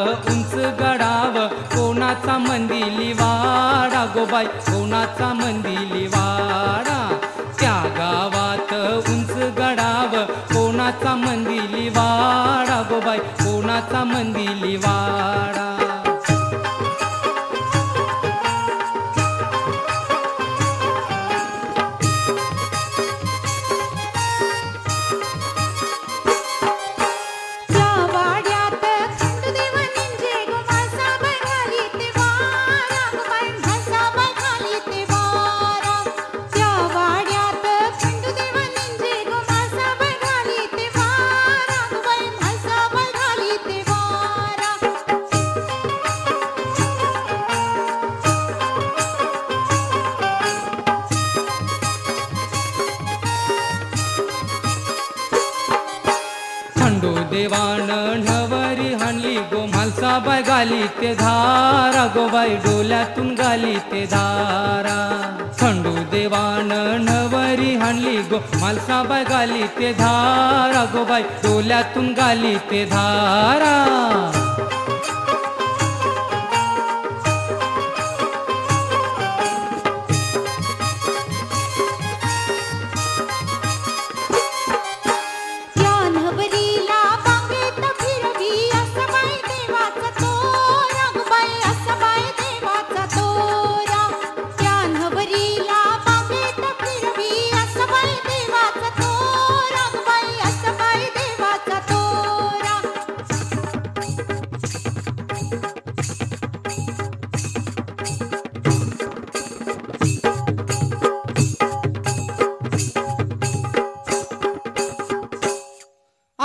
उंच गडाव कोणाचा मंदिली वाडा? गोबाई कोणाचा मंदिली वाडा? त्या गावात उंच गडाव कोणाचा मंदिली वाडा? गोबाई कोणाचा मंदिली वाडा? देवान ढवरी हाणली गो म्हालसाबाय गाली ते धारा गोबाई डोल्यातून गाली ते धारा. खंडू देवान ढवरी हाणली गो म्हालसाबाय गाली ते धारा गोबाई डोल्यातून गाली ते धारा.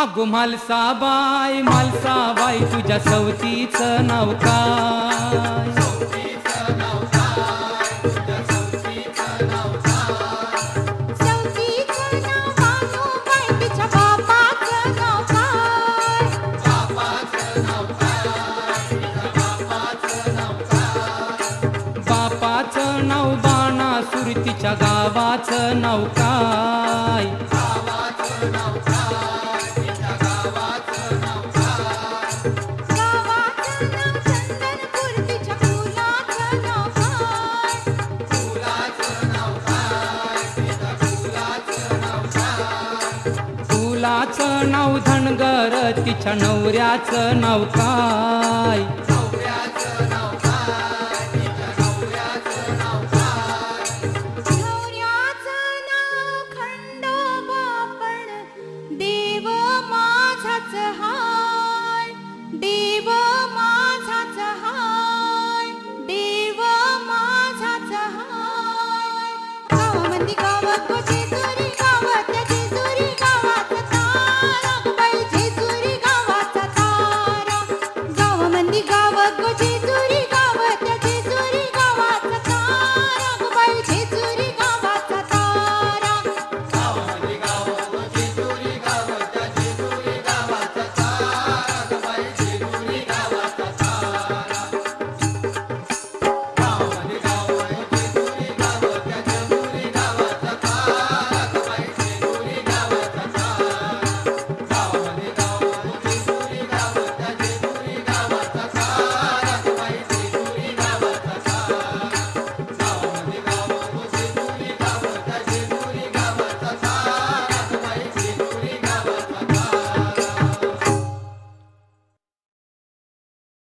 अगो म्हालसा बाय म्हालसा बाई तुझ्या सवतीचं नाव काय? बापाचं नाव बाणा सुरतीच्या गावाचं नाव काय? मुलाचं नाव धनगर तिच्या नवऱ्याचं नाव काय? गाव कोची